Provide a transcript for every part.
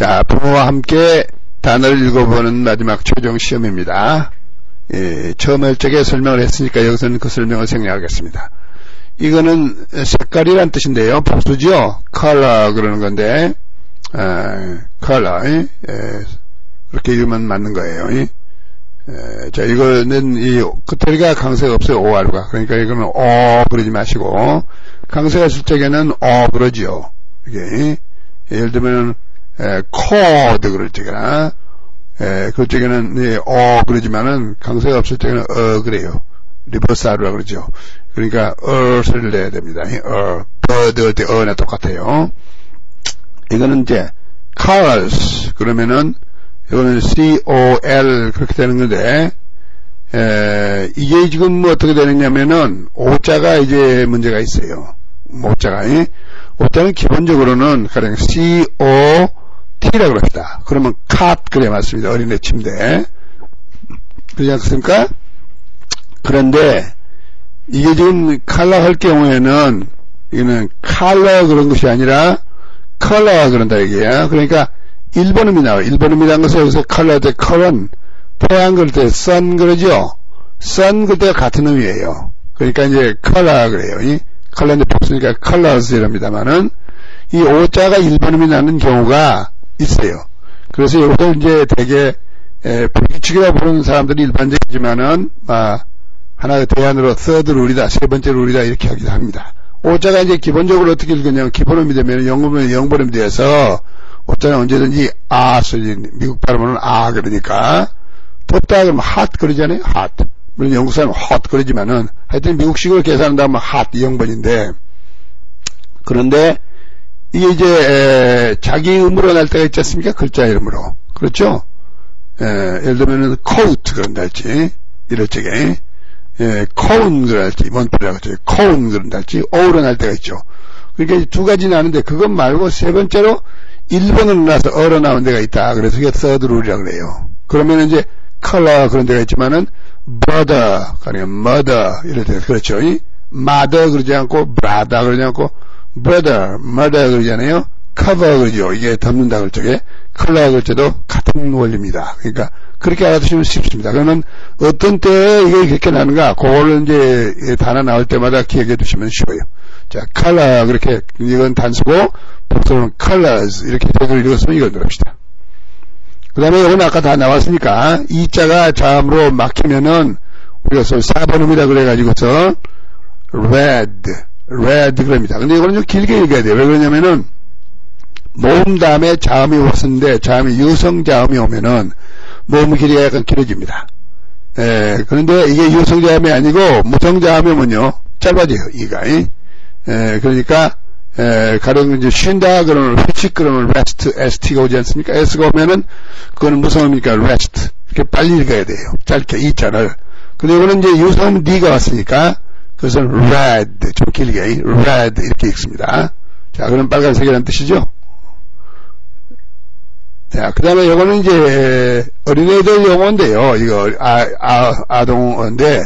자, 부모와 함께 단어를 읽어보는 마지막 최종 시험입니다. 예, 처음 할 적에 설명을 했으니까 여기서는 그 설명을 생략하겠습니다. 이거는 색깔이란 뜻인데요. 복수죠? color 그러는 건데, 에, color, 예? 예, 그렇게 읽으면 맞는 거예요. 예? 에, 자, 이거는 이 끝에가 강세가 없어요. OR가. 그러니까 이거는 어 그러지 마시고 강세가 있을 적에는 어 그러지요. 이게 예를 들면 에, 코드 그럴 적이나 에, 그럴 적에는 예, 어 그러지만은 강세가 없을 적에는 어 그래요. 리버스하루라 그러죠. 그러니까 어를 내야 됩니다. 어, 버드 할때 어나 똑같아요. 이거는 이제 colors 그러면은 이거는 C-O-L 그렇게 되는 건데 에, 이게 지금 뭐 어떻게 되느냐면은 오자가 이제 문제가 있어요. 오자가 이? 오자는 기본적으로는 가령 C-O-T라 그럽시다. 그러면 cat 그래 맞습니다. 어린애 침대 그렇지 않습니까? 그런데 이게 지금 칼라 할 경우에는 이거는 칼라 그런 것이 아니라 컬러가 그런다 얘기야. 그러니까 1번음이 나와요. 1번음이라는 것은 여기서 컬러 때 컬은 태양 그럴 때선 그러죠. 선 그럴 때가 같은 의미예요. 그러니까 이제 컬러 그래요. 이 컬러인데 복수니까 컬러스 이럽니다만은 이 오자가 1번음이 나는 경우가 있어요. 그래서 이것도 이제 되게 불규칙이라 부르는 사람들이 일반적이지만은 아, 하나의 대안으로 third 룰이다, 세 번째 룰이다 이렇게 하기도 합니다. 오자가 이제 기본적으로 어떻게 읽느냐면 기본음이 되면 영음은 영번음이 돼서 오자는 언제든지 아 쓰지 미국 발음은 아 그러니까 덥다 그러면 hot 그러잖아요. hot. 물론 영국 사람은 hot 그러지만은 하여튼 미국식으로 계산한다면 hot 0번인데 그런데 이게 이제 에, 자기 음으로 날 때가 있지 않습니까? 글자 이름으로. 그렇죠? 에, 예를 들면은 coat 그런다 할지 이럴 적에 예, 코운 그럴지 뭔표라고 하죠. 코운 그런달지 어우러 날 때가 있죠. 그러니까 두 가지 나는데 그것 말고 세 번째로 1번으로 나서 어로 나온 데가 있다. 그래서 이게 rule이라고 그래요. 그러면 이제 color 그런 데가 있지만은 brother, 아니면 mother 이럴 때 그렇죠. 이 mother 그러지 않고 brother 그러지 않고 brother, mother 그러잖아요. cover 그러죠. 이게 덮는다 그럴 적에 color 그럴 때도 같은 원리입니다. 그러니까 그렇게 알아두시면 쉽습니다. 그러면 어떤 때에 이게 그렇게 나는가, 그거를 이제 단어 나올 때마다 기억해 두시면 쉬워요. 자, color, 그렇게, 이건 단수고, 복수는 colors, 이렇게 제대로 읽었으면 이걸 들읍시다. 그 다음에 이건 아까 다 나왔으니까, 이 자가 자음으로 막히면은, 우리가 4번음이라 그래가지고서, red, red 그럽니다. 근데 이거는 좀 길게 읽어야 돼요. 왜 그러냐면은, 모음 다음에 자음이 왔었는데, 자음이 유성 자음이 오면은, 모음 길이가 약간 길어집니다. 에, 그런데 이게 유성 자음이 아니고 무성 자음이면요 짧아져요 이가. 에, 그러니까 에, 가령 이제 쉰다 그러면 회칙 그러면 rest st가 오지 않습니까? s가 오면은 그거는 무성음이니까 rest 이렇게 빨리 읽어야 돼요. 짧게 이자를. 근데 이거는 이제 유성음 D가 왔으니까 그것은 red 좀 길게 red 이렇게 읽습니다. 자, 그럼 빨간색이라는 뜻이죠? 자, 그 다음에 이거는 이제 어린애들 용어인데요. 이거 아, 아, 아동어인데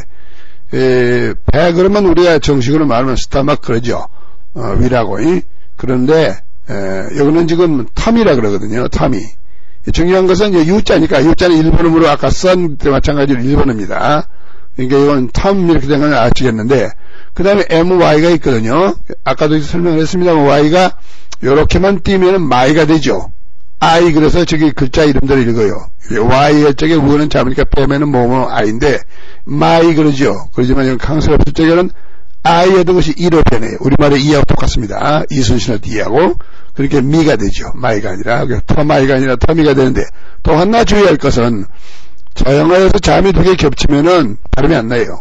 에, 배 그러면 우리가 정식으로 말하면 스타막 그러죠. 어, 위라고. 이? 그런데 에, 이거는 지금 텀이라 그러거든요. 텀이. 중요한 것은 이제 U자니까 U자는 일본음으로 아까 쓴 때 마찬가지로 일본어입니다. 그러니까 이건 텀 이렇게 된 건 아시겠는데 그 다음에 MY가 있거든요. 아까도 설명을 했습니다만 Y가 이렇게만 띄면 마이가 되죠. I 그래서 저기 글자 이름대로 읽어요. Y 쪽에 우는 잡으니까 빼면은 뭐뭐 I인데 my 그러죠. 그러지만 이건 강세가 없을 적에는 I 하던 것이 E로 변해요. 우리말의 E하고 똑같습니다. 이순신의 D하고 그렇게 미가 되죠. 마이가 아니라 터마이가 아니라 터미가 되는데 또 하나 주의할 것은 저영어에서 잠이 두 개 겹치면은 발음이 안 나요.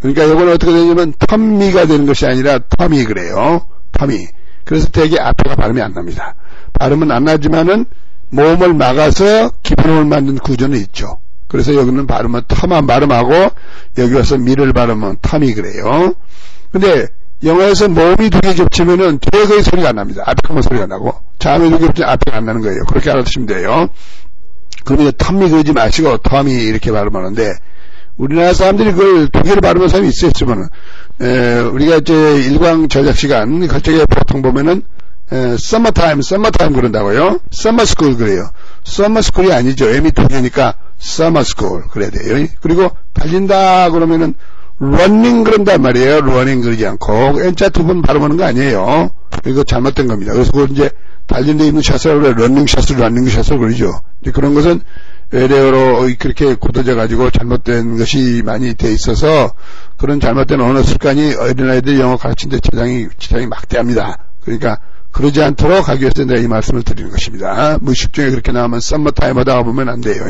그러니까 이건 어떻게 되냐면 텀미가 되는 것이 아니라 텀이 그래요. 텀이. 그래서 되게 앞에가 발음이 안 납니다. 발음은 안 나지만은 모음을 막아서 기본음을 만든 구조는 있죠. 그래서 여기는 발음은 텀만 발음하고 여기 와서 미를 발음은 텀이 그래요. 근데 영어에서 모음이 두 개 겹치면은 뒤에 거의 소리가 안 납니다. 앞에 거만 소리가 나고 자음이 두 개 겹치면 앞에가 안 나는 거예요. 그렇게 알아두시면 돼요. 그러면 텀이 그러지 마시고 텀이 이렇게 발음하는데 우리나라 사람들이 그걸 두 개를 발음하는 사람이. 있으면은 우리가 이제 일광 전략 시간 그쪽에 보통 보면은 에, summertime, summertime 그런다고요. school 그래요. school이 아니죠. M이 두 개니까 school 그래야 돼요. 그리고 달린다 그러면은 running 그런단 말이에요. running 그러지 않고 N자 두 번 발음하는 거 아니에요. 이거 잘못된 겁니다. 그래서 그걸 이제 달린 데 있는 샷을 그래 running 샷을 running 샷을 그러죠. 그런 것은 외래어로 그렇게 굳어져 가지고 잘못된 것이 많이 돼 있어서 그런 잘못된 언어 습관이 어린아이들 영어 가르치는데 지장이 지장이 막대합니다. 그러니까 그러지 않도록 하기 위해서 내가 이 말씀을 드리는 것입니다. 무식 중에 그렇게 나오면 썸머타임 하다가 보면 안 돼요.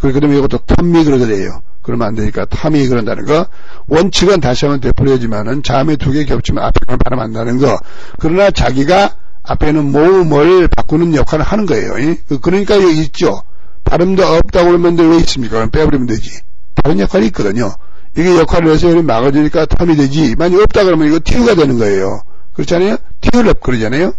그렇게 되면 이것도 텀미 그러게 돼요. 그러면 안 되니까 텀이 그런다는 거. 원칙은 다시 한번 되풀이하지만은 자음이 두 개 겹치면 앞에만 발음 한다는 거. 그러나 자기가 앞에는 모음을 바꾸는 역할을 하는 거예요. 그러니까 여기 있죠. 발음도 없다고 그러면 왜 있습니까? 빼버리면 되지. 다른 역할이 있거든요. 이게 역할을 해서 막아주니까 텀이 되지. 만약 없다 그러면 이거 티우가 되는 거예요. 그렇잖아요? 티울럽 그러잖아요?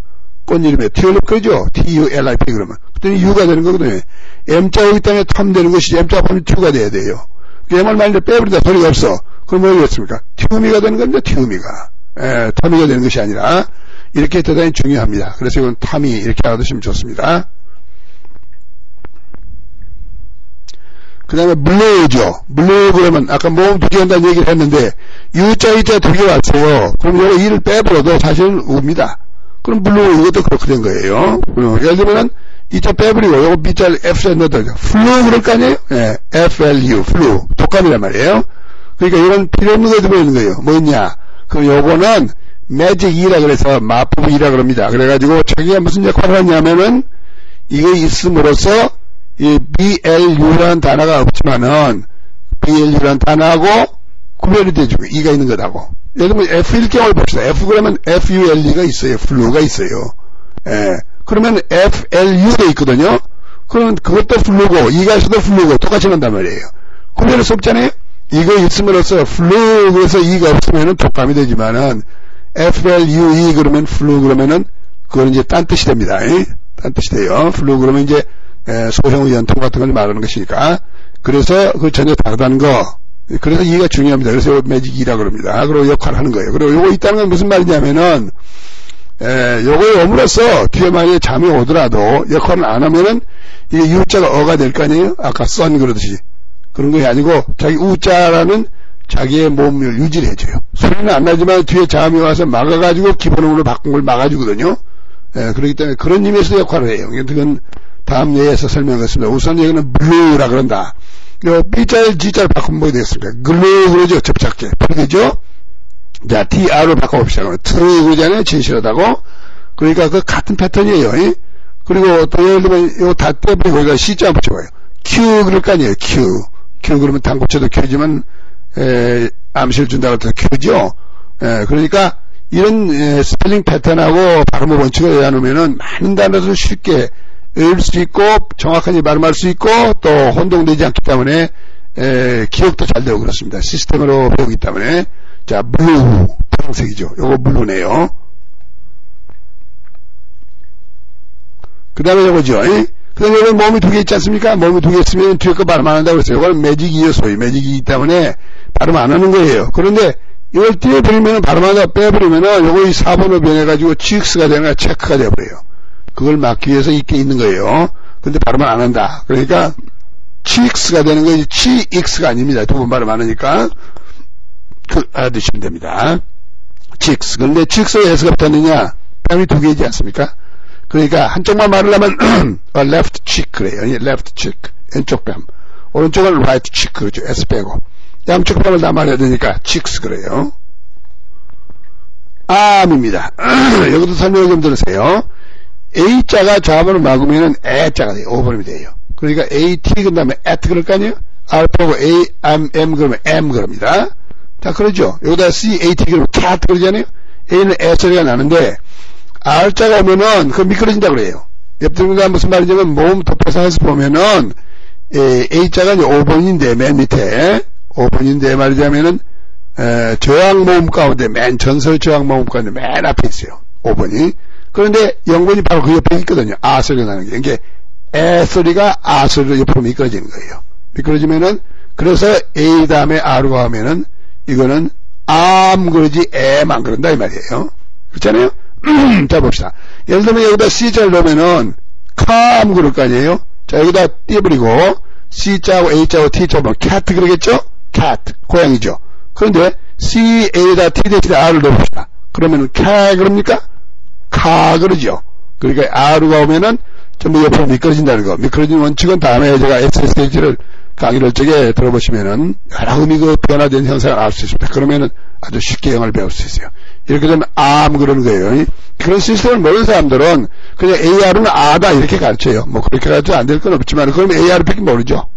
꽃 이름에 티울럽 그러죠? T-U-L-I-P 그러면. 그랬더니 U가 되는 거거든요. M자 여기 때문에 텀 되는 것이 M자 하면 T가 돼야 돼요. M을 만일 빼버리다 소리가 없어. 그럼 뭐겠습니까? 티우미가 되는 겁니다. 티우미가. 에, 터미가 되는 것이 아니라 이렇게 대단히 중요합니다. 그래서 이건 탐이 이렇게 알아두시면 좋습니다. 그 다음에 물레죠. 물레 그러면 아까 모음 두 개 한다는 얘기를 했는데 U자 E자 두 개 왔어요. 그럼 이거 E를 빼버려도 사실은 우입니다. 그럼 물레 이것도 그렇게 된 거예요. 예를 들면 E자 빼버리고 이거 B자를 F자 넣어도 플루 그럴 거 아니에요? 예, FLU 플루 독감이란 말이에요. 그러니까 이런 필요 없는 거 들어있는 거예요. 뭐냐? 그럼 요거는 매직 E라 그래서 마법 E라 그럽니다. 그래가지고 자기가 무슨 역할을 하냐면은 이거 있음으로써 이 BLU라는 단어가 없지만은 BLU라는 단어하고 구별이 되죠. E가 있는 거다고. 예를 들면 F일 경우를 봅시다. F 그러면 FULE가 있어요. 플루가 있어요. 예. 그러면 FLU도 있거든요. 그러면 그것도 플루고 E가 있어도 플루고 똑같이 난단 말이에요. 구별할 수 없잖아요. 이거 있음으로써 플루 그래서 E가 없으면은 독감이 되지만은 FLUE 그러면 플루 그러면은 그건 이제 딴 뜻이 됩니다. 딴 뜻이 돼요. 플루 그러면 이제 소형 연통 같은 걸 말하는 것이니까. 그래서 그 전혀 다르다는 거. 그래서 이가 중요합니다. 그래서 매직 이라 그럽니다. 그리고 역할을 하는 거예요. 그리고 요거 있다는 건 무슨 말이냐면은, 에, 요거에 오므로써 뒤에 만약에 잠이 오더라도 역할을 안 하면은 이게 유자가 어가 될 거 아니에요? 아까 썬 그러듯이. 그런 것이 아니고 자기 우자라는 자기의 몸을 유지를 해줘요. 소리는 안 나지만 뒤에 잠이 와서 막아가지고 기본음으로 바꾼 걸 막아주거든요. 에, 그렇기 때문에 그런 의미에서 역할을 해요. 그건 다음 예에서 설명하겠습니다. 우선 여기는 블루라 그런다. 요 B자를 G자를 바꾸면 뭐가 되겠습니까? 글루 그러죠. 접착제. 풀리죠? 자, TR로 바꿔봅시다. 트루 그러잖아요. 진실하다고. 그러니까 그 같은 패턴이에요. 이? 그리고 또 예를 들면 요다 떼버리고 거기가 C자 붙여봐요. Q 그럴 거 아니에요. Q. Q 그러면 당고쳐도 Q지만 에, 암시를 준다고 해서 Q죠. 에, 그러니까 이런 에, 스펠링 패턴하고 발음의 원칙을 외워놓으면은 많은 단어를 쉽게 외울 수 있고 정확하게 발음할 수 있고 또 혼동되지 않기 때문에 에, 기억도 잘 되고 그렇습니다. 시스템으로 배우기 때문에 자 블루 파란색이죠. 요거 블루네요. 그 다음에 요거죠. 그 다음에 여기 몸이 두 개 있지 않습니까? 몸이 두 개 있으면 뒤에 거 발음 안 한다고 그랬어요. 이건 매직이요 소위 매직이기 때문에 발음 안 하는 거예요. 그런데 이걸 띄워버리면 발음 하다 빼버리면은 요거 이 4번으로 변해가지고 치익스가 되거나 체크가 돼버려요. 그걸 막기 위해서 있게 있는 거예요. 근데 발음을 안 한다. 그러니까 치익스가 되는 거지 치익스가 아닙니다. 두 번 발음 안 하니까 그 알아두시면 됩니다. 치익스. 그런데 치익스의 S가 붙었느냐? 뺨이 두 개이지 않습니까? 그러니까 한쪽만 말을 하면 left cheek 그래요. left cheek 왼쪽 뺨. 오른쪽은 right cheek 그렇죠. S 빼고. 다 말해야 되니까 cheeks 그래요. 암입니다. 여기도 설명 좀 들으세요. A자가 좌번을 막으면은 A자가 돼요. 5번이 돼요. 그러니까 AT 그 다음에 at 그럴 거 아니에요? 빼고 A, M, M 그러면 M 그럽니다. 자, 그러죠. 여기다 C, A, T 그러면 cat 그러잖아요? A는 애 소리가 나는데 R자가 오면은 그 미끄러진다 그래요. 옆들가 무슨 말이냐면 모음 덮어서 해서 보면은 에, A자가 이제 5번인데 맨 밑에 5번인데 말이자면은 에, 저항 모음 가운데 맨 전설 저항 모음 가운데 맨 앞에 있어요. 5번이. 그런데 0번이 바로 그 옆에 있거든요. 아 소리가 나는 게. 이게 에 소리가 아 소리로 옆으로 미끄러지는 거예요. 미끄러지면은 그래서 A 다음에 R로 하면은 이거는 암 그러지 에만 그런다 이 말이에요. 그렇잖아요. 자, 봅시다. 예를 들면 여기다 C자를 넣으면은, calm 그럴 거 아니에요? 자, 여기다 띄워버리고, C자하고 A자하고 T자 뭐, cat 그러겠죠? Cat. 고양이죠. 그런데, C-A에다 T 대신에 R을 넣어봅시다. 그러면은, cat 그럽니까? 카 그러죠. 그러니까 R가 오면은, 전부 옆으로 미끄러진다는 거. 미끄러진 원칙은 다음에 제가 SSD를 강의를 적에 들어보시면은 여러 의미 그 변화된 현상을 알 수 있습니다. 그러면은 아주 쉽게 영어를 배울 수 있어요. 이렇게 되면 암 그러는 거예요. 그런 시스템을 모르는 사람들은 그냥 AR은 아다 이렇게 가르쳐요. 뭐 그렇게 가르쳐 안 될 건 없지만 그러면 AR밖에 모르죠.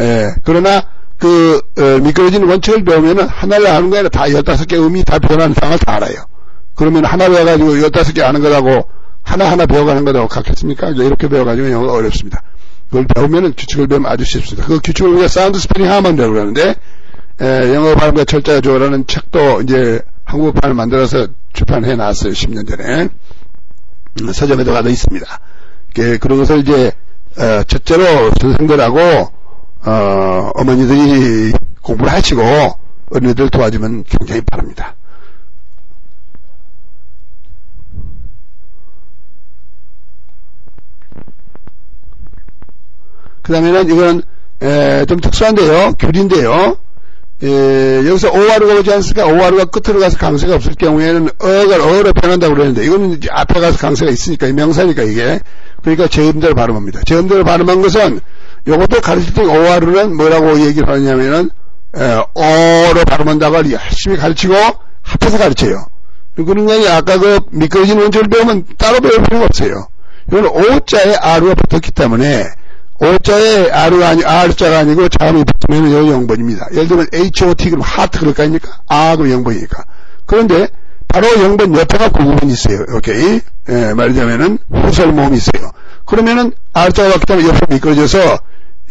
예. 그러나 그 어, 미끄러지는 원칙을 배우면은 하나를 하는 거 아니라 다 15개 의미 다 변하는 상황을 다 알아요. 그러면 하나 배워가지고 15개 아는 거라고 하나하나 배워가는 거라고 같겠습니까? 이렇게 배워가지고 영어가 어렵습니다. 그걸 배우면은 규칙을 배우면 아주 쉽습니다. 그 규칙을 우리가 사운드 스페링 하만이라고 그러는데, 에, 영어 발음과 철자가 좋으라는 책도 이제 한국판을 만들어서 출판해 놨어요. 10년 전에. 음, 서점에도 가도 있습니다. 그, 그런 것을 이제, 어, 첫째로 선생들하고, 어, 어머니들이 공부를 하시고, 어린이들 도와주면 굉장히 바랍니다. 그 다음에는 이건 에, 좀 특수한데요. 귤인데요. 에, 여기서 오하루가 오지 않습니까? 오하루가 끝으로 가서 강세가 없을 경우에는 어가 어로 변한다고 그러는데 이거는 앞에 가서 강세가 있으니까 명사니까 이게 그러니까 제음대로 발음합니다. 제음대로 발음한 것은 이것도 가르칠 때 오하루는 뭐라고 얘기를 하냐면은 에, 어로 발음한다고 열심히 가르치고 합해서 가르쳐요. 그런 게 아까 그 미끄러진 원조를 배우면 따로 배울 필요가 없어요. 이건 오자에 아루가 붙었기 때문에 오자에 R가 아니, R자가 아니고 자음이 붙으면 요 0번입니다. 예를 들면 HOT 그럼 하트 그럴 거 아닙니까? 아, 그럼 0번이니까. 그런데 바로 0번 옆에가 9번 있어요. 오케이. 예, 말하자면은 후설 모음이 있어요. 그러면은 R자가 왔기 때문에 옆으로 미끄러져서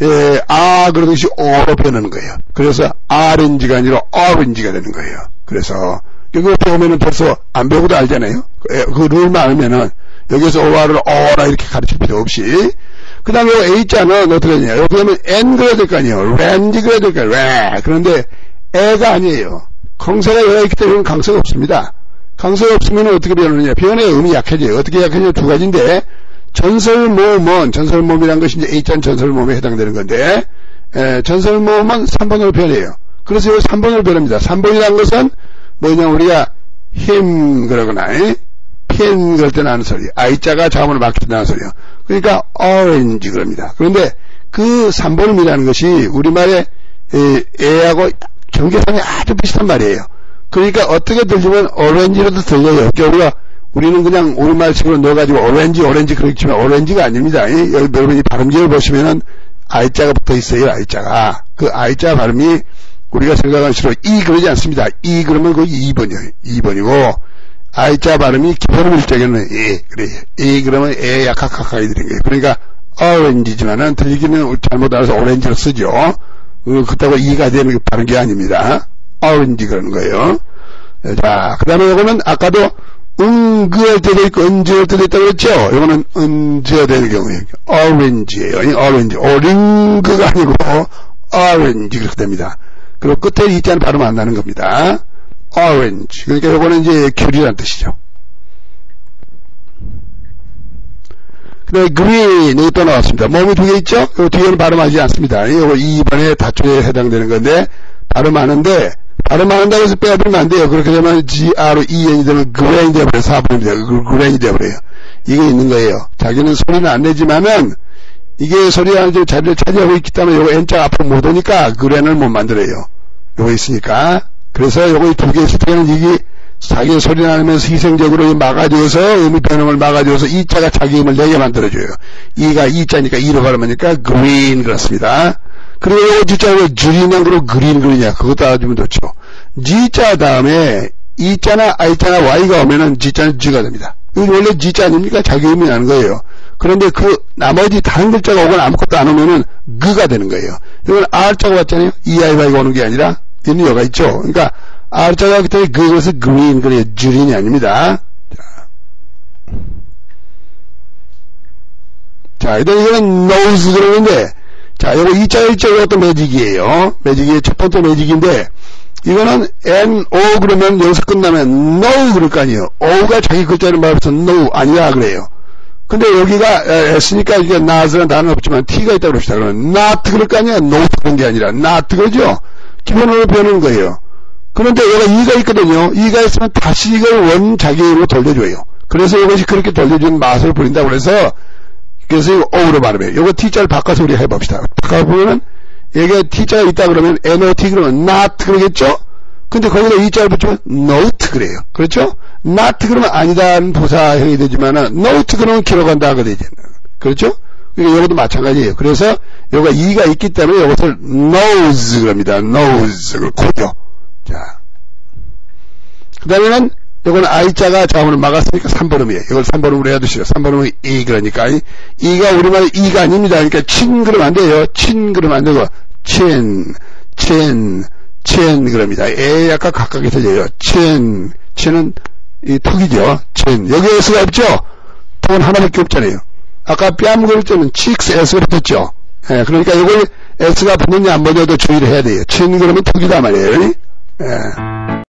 예, 아 그러듯이 오로 변하는 거예요. 그래서 RNG가 아니라 ORNG가 되는 거예요. 그래서 이거 배우면은 벌써 안 배우고도 알잖아요. 그, 그 룰만 알면은 여기서 오와를 오라 이렇게 가르칠 필요 없이 그 다음에 A자는 어떻게 되냐. 여기 하면 N 그래야 될 거 아니에요. 렌지 그래야 될거 아니에요. 왜? 그런데 애가 아니에요. 강세가 여가 있기 때문에 강세가 없습니다. 강세가 없으면 어떻게 변하느냐. 변의 의미 약해져요. 어떻게 약해지냐 두 가지인데 전설모음은 전설모음이라는 것이 이제 A자는 전설모음에 해당되는 건데 에, 전설모음은 3번으로 변해요. 그래서 여기 3번으로 변합니다. 3번이라는 것은 뭐냐 우리가 힘 그러거나 펜 그럴 때 나는 소리. I자가 때 나는 소리요. 그러니까 orange 그럽니다. 그런데 그 3번음이라는 것이 우리말의 애하고 경계상이 아주 비슷한 말이에요. 그러니까 어떻게 들리면 오렌지로도 들려요. 그러니까 우리가 우리는 그냥 우리말식으로 넣어가지고 오렌지 오렌지 그렇지만 오렌지가 아닙니다. 여기 여러분이 발음지를 보시면은 I자가 붙어 있어요. I자가 그 I자 발음이 우리가 생각하는 식으로 E 그러지 않습니다. E 그러면 거기 2번이에요. 2번이고 I자 발음이 기본음일 적에는 에, 그래. 에, 그러면 에 가까이 들은 거예요. 그러니까, 오렌지지만은 들리기는 잘못 알아서 오렌지로 쓰죠. 어, 그렇다고 이가 되는 게 바른 게 아닙니다. 오렌지 그러는 거예요. 자, 그 다음에 이거는 아까도 응그할 때도 있고 은지할 때도 있다고 그랬죠? 이거는 은지가 되는 경우에 오렌지예요. 오렌지. 오링그가 아니고 오렌지 그렇게 됩니다. 그리고 끝에 이 자는 발음 안 나는 겁니다. orange. 그러니까 요거는 이제 귤이란 뜻이죠. 그 다음에 green, 여기 또 나왔습니다. 몸이 두 개 있죠? 요 뒤에는 발음하지 않습니다. 요거 2번에 다초에 해당되는 건데, 발음하는데, 발음하는다고 해서 빼버리면 안 돼요. 그렇게 되면 G-R-E-N이 되면 grain이 되어버려요. 4번이 돼요. grain이 되어버려요. 이게 있는 거예요. 자기는 소리는 안 내지만은, 이게 소리가 이제 자리를 차지하고 있기 때문에 요거 N자 앞으로 못 오니까 grain을 못 만들어요. 요거 있으니까. 그래서 요거 두개 있을 때는 이게 자기 소리 나면서 희생적으로 막아줘서 의미 변형을 막아줘서 이자가 자기 힘을 내게 만들어줘요. 이가 이자니까 이로 발음하니까 green 그렇습니다. 그리고 요거 진짜 왜 줄이면 그리고 그린 그리냐 그것도 알아주면 좋죠. G자 다음에 이자나 I자나 Y가 오면은 G자는 G가 됩니다. 이건 원래 G자 아닙니까? 자기 의미 나는 거예요. 그런데 그 나머지 다른 글자가 오거나 아무것도 안 오면은 그가 되는 거예요. 이건 R자가 왔잖아요. EIY가 오는 게 아니라 있는 여가 있죠. 그러니까 R자가 그때 그것을 green 그래 주린이 아닙니다. 자, 일단 이거는 nose 그러는데 자, 이거 이자 일자 이것도 매직이에요. 매직이 첫 번째 매직인데 이거는 N-O 그러면 여기서 끝나면 no 그럴 거 아니에요. O가 자기 글자를 말해서 no 아니야 그래요. 근데 여기가 S니까 이게 not라는 단어는 없지만 T가 있다고 그럽시다. 그러면 not 그럴 거 아니야. not 그런 게 아니라 not 그러죠. 기본으로 배우는 거예요. 그런데 여기가 E가 있거든요. E가 있으면 다시 이걸 원 자기로 돌려줘요. 그래서 이것이 그렇게 돌려준 맛을 부린다고 그래서 그래서 이거 O로 발음해요. 이거 T자를 바꿔서 우리 해봅시다. 바꿔보면은 여기에 T자가 있다 그러면 NOT 그러면 not 그러겠죠? 근데 거기다 E자를 붙이면 not 그래요. 그렇죠? not 그러면 아니다는 부사형이 되지만은 not 그러면 길어간다 하게 되잖아요. 그렇죠? 그러니까 이것도 마찬가지예요. 그래서 여기가 E가 있기 때문에 이것을 knows 그럽니다. knows 코죠. 자. 그 다음에는 이건 I자가 자음을 막았으니까 3번음이에요. 이걸 3번음으로 해야 되시죠. 3번음은 이 그러니까 이가 우리말 이가 아닙니다. 그러니까 친 그러면 안 돼요. 친 그러면 안 되고 친, 친, 친 그럽니다. 에 약간 가깝게 들려요. 친, 친은 이 턱이죠. 친. 여기 S가 없죠? 턱은 하나밖에 없잖아요. 아까 뺨 그럴 때는 칙스 S가 붙었죠. 예, 그러니까 이걸 S가 붙느냐 안 붙느냐도 주의를 해야 돼요. 친 그러면 턱이다 말이에요. 예.